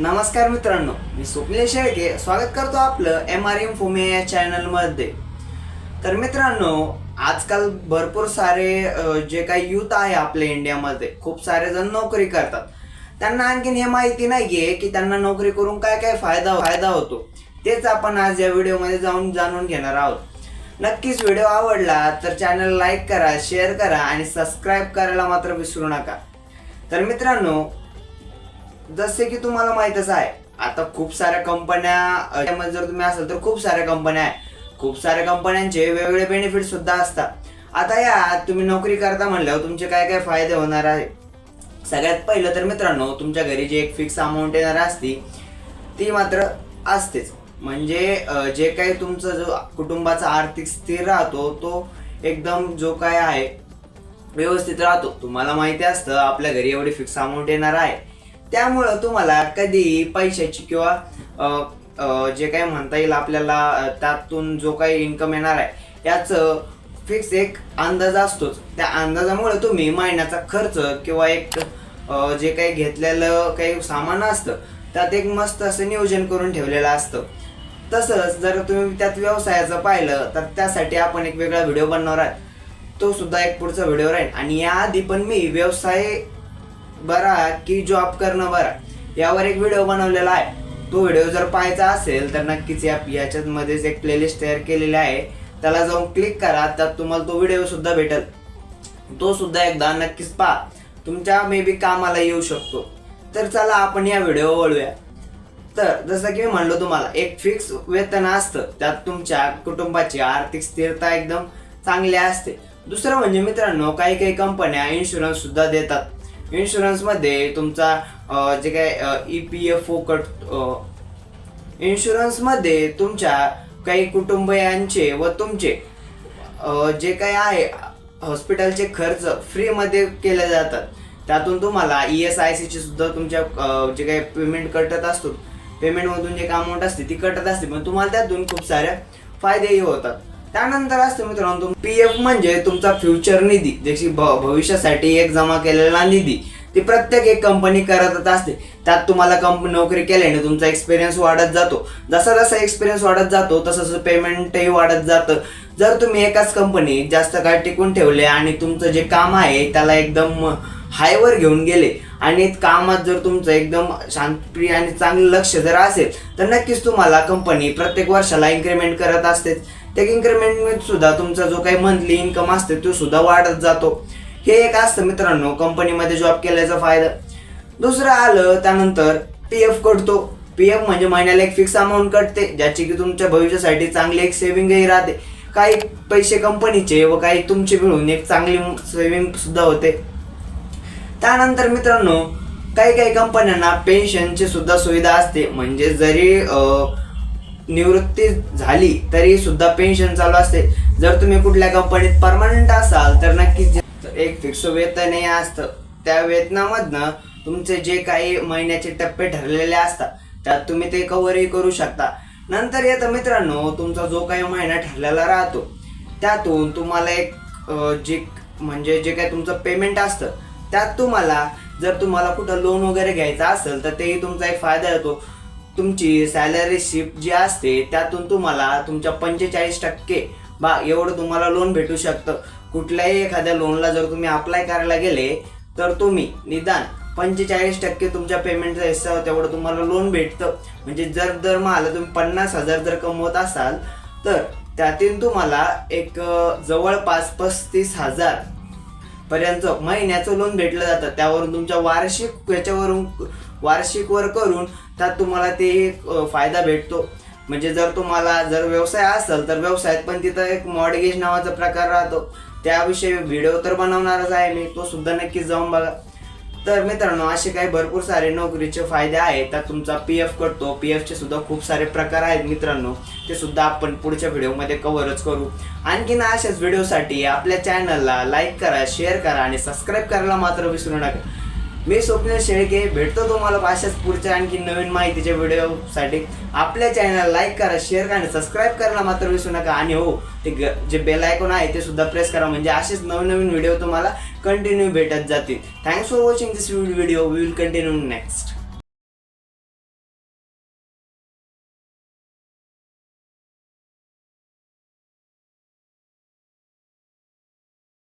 नमस्कार मित्रांनो मी स्वप्नील शेळके. स्वागत करतो आपलं एम आर एम फुमे या चॅनलमध्ये तर मित्रांनो आजकाल भरपूर सारे जे काही युथ आहे आपल्या इंडियामध्ये खूप सारे जण नोकरी करतात. त्यांना आणखीन हे माहिती नाहीये की त्यांना नोकरी करून काय काय फायदा फायदा होतो. तेच आपण आज या व्हिडिओमध्ये जाऊन जाणून घेणार आहोत. नक्कीच व्हिडिओ आवडला तर चॅनल लाईक करा शेअर करा आणि सबस्क्राईब करायला मात्र विसरू नका. तर मित्रांनो जसे की तुम्हाला माहितच आहे आता खूप साऱ्या कंपन्या त्यामध्ये जर तुम्ही असाल तर खूप साऱ्या कंपन्या आहे. खूप साऱ्या कंपन्यांचे वेगवेगळे बेनिफिट सुद्धा असतात. आता या तुम्ही नोकरी करता म्हणल्यावर तुमचे काय काय फायदे होणार आहे? सगळ्यात पहिलं तर मित्रांनो तुमच्या घरी जी एक फिक्स अमाऊंट येणार असती ती मात्र असतेच. म्हणजे जे काही तुमचं जो कुटुंबाचा आर्थिक स्थिर राहतो तो एकदम जो काय आहे व्यवस्थित राहतो. तुम्हाला माहिती असतं आपल्या घरी एवढी फिक्स अमाऊंट येणार आहे. त्यामुळं तुम्हाला कधीही पैशाची किंवा जे काही म्हणता येईल आपल्याला त्यातून जो काही इन्कम येणार आहे याचं फिक्स एक अंदाज असतोच. त्या अंदाजामुळे तुम्ही महिन्याचा खर्च किंवा एक जे काही घेतलेलं काही सामान असतं त्यात एक मस्त असं नियोजन करून ठेवलेलं असतं. तसंच जर तुम्ही त्यात व्यवसायाचं पाहिलं तर त्यासाठी आपण एक वेगळा व्हिडिओ बनवणार आहे तो सुद्धा एक पुढचा व्हिडिओ राहील. आणि याआधी पण मी व्यवसाय बरा की जॉब करणं बरा यावर एक व्हिडिओ बनवलेला आहे. तो व्हिडिओ जर पाहायचा असेल तर नक्कीच या याच्यामध्येच एक प्लेलिस्ट तयार केलेली आहे. त्याला जाऊन क्लिक करा त्यात तुम्हाला तो व्हिडिओ सुद्धा भेटेल. तो सुद्धा एकदा नक्कीच पहा. तुमच्या मे बी कामाला येऊ शकतो. तर चला आपण या व्हिडिओ वळूया. तर जसं की मी म्हणलो तुम्हाला एक फिक्स वेतन असतं. त्यात तुमच्या कुटुंबाची आर्थिक स्थिरता एकदम चांगली असते. दुसरं म्हणजे मित्रांनो काही काही कंपन्या इन्शुरन्स सुद्धा देतात. इन्शुरन्समध्ये तुमचा जे काही E P F O cut इन्शुरन्समध्ये तुमच्या काही कुटुंबियांचे व तुमचे जे काही आहे हॉस्पिटलचे खर्च फ्रीमध्ये केले जातात. त्यातून तुम्हाला ई एस आय सीची सुद्धा तुमच्या जे काही पेमेंट कटत असतो. पेमेंटमधून जे काही अमाऊंट असते ती कटत असते. पण तुम्हाला त्यातून खूप साऱ्या फायदेही होतात. त्यानंतर असतं मित्रांनो पी एफ म्हणजे तुमचा फ्युचर निधी जशी भ भविष्यासाठी एक जमा केलेला निधी. ती प्रत्येक एक कंपनी करतच असते. त्यात तुम्हाला कंपनी नोकरी केल्याने तुमचा एक्सपिरियन्स वाढत जातो. जसा जसा एक्सपिरियन्स वाढत जातो तसं तसं पेमेंटही वाढत जातं. जर तुम्ही एकाच कंपनीत जास्त काळ टिकून ठेवले आणि तुमचं जे काम आहे त्याला एकदम हायवर घेऊन गेले आणि कामात जर तुमचं एकदम शांतप्रिय आणि चांगलं लक्ष जर असेल तर नक्कीच तुम्हाला कंपनी प्रत्येक वर्षाला इन्क्रीमेंट करत असते. त्या इन्क्रीमेंट सुद्धा तुमचा जो काही मंथली इन्कम असते तो सुद्धा वाढत जातो. हे एक असतं मित्रांनो कंपनीमध्ये जॉब केल्याचा फायदा. दुसरं आलं त्यानंतर पी एफ कटतो. पी एफ म्हणजे महिन्याला एक फिक्स अमाऊंट कटते ज्याची की तुमच्या भविष्यासाठी चांगली एक सेव्हिंगही राहते. काही पैसे कंपनीचे व काही तुमचे मिळून एक चांगली सेव्हिंग सुद्धा होते. त्यानंतर मित्रांनो काही काही कंपन्यांना पेन्शनची सुद्धा सुविधा असते. म्हणजे जरी निवृत्ती झाली तरी सुद्धा पेन्शन चालू असते. जर तुम्ही कुठल्या कंपनीत परमनंट असाल तर नक्कीच एक फिक्स वेतन हे असतं. त्या वेतनामधनं तुमचे जे काही महिन्याचे टप्पे ठरलेले असतात त्यात तुम्ही ते कव्हरही करू शकता. नंतर येतं मित्रांनो तुमचा जो काही महिना ठरलेला राहतो त्यातून तुम्हाला एक जे म्हणजे जे काही तुमचं पेमेंट असतं त्यात तुम्हाला जर तुम्हाला कुठं लोन वगैरे घ्यायचं असेल तर तेही तुमचा एक फायदा येतो तुमची सॅलरी शिप जी असते त्यातून तुम्हाला तुमच्या पंचेचाळीस टक्के बा एवढं तुम्हाला लोन भेटू शकतं. कुठल्याही एखाद्या लोनला जर तुम्ही अप्लाय करायला गेले तर तुम्ही निदान पंचेचाळीस टक्के तुमच्या पेमेंटचा हिस्सा तेवढं तुम्हाला लोन भेटतं. म्हणजे जर दर मला तुम्ही पन्नास हजार जर कमवत असाल तर त्यातून तुम्हाला एक जवळपास पस्तीस हजार पर्यंत महिन्याचं लोन भेटलं जातं. त्यावरून तुमच्या वार्षिक याच्यावरून वार्षिक वर करून त्यात तुम्हाला ते एक फायदा भेटतो. म्हणजे जर तुम्हाला जर व्यवसाय असेल तर व्यवसायात पण तिथं एक मॉडगेज नावाचा प्रकार राहतो. त्याविषयी व्हिडिओ तर बनवणारच आहे मी तो सुद्धा नक्कीच जाऊन बघा. तर मित्रांनो असे काही भरपूर सारे नोकरीचे फायदे आहेत तर तुमचा पी एफ कटतो. पी एफचे सुद्धा खूप सारे प्रकार आहेत मित्रांनो. ते सुद्धा आपण पुढच्या व्हिडिओमध्ये कव्हरच करू. आणखीन अशाच व्हिडिओसाठी आपल्या चॅनलला लाईक करा शेअर करा आणि सबस्क्राईब करायला मात्र विसरू नका. मी स्वप्नील शेळके भेटतो तुम्हाला अशाच पुढच्या आणखी नवीन माहितीच्या व्हिडिओसाठी. आपल्या चॅनल लाईक करा शेअर करा आणि सबस्क्राईब करायला मात्र विसरू नका. आणि हो ते ग- जे बेल आयकॉन आहे ते सुद्धा प्रेस करा. म्हणजे असेच नवीन नवीन व्हिडिओ तुम्हाला कंटिन्यू भेटत जातील. Thanks for watching this video we will continue next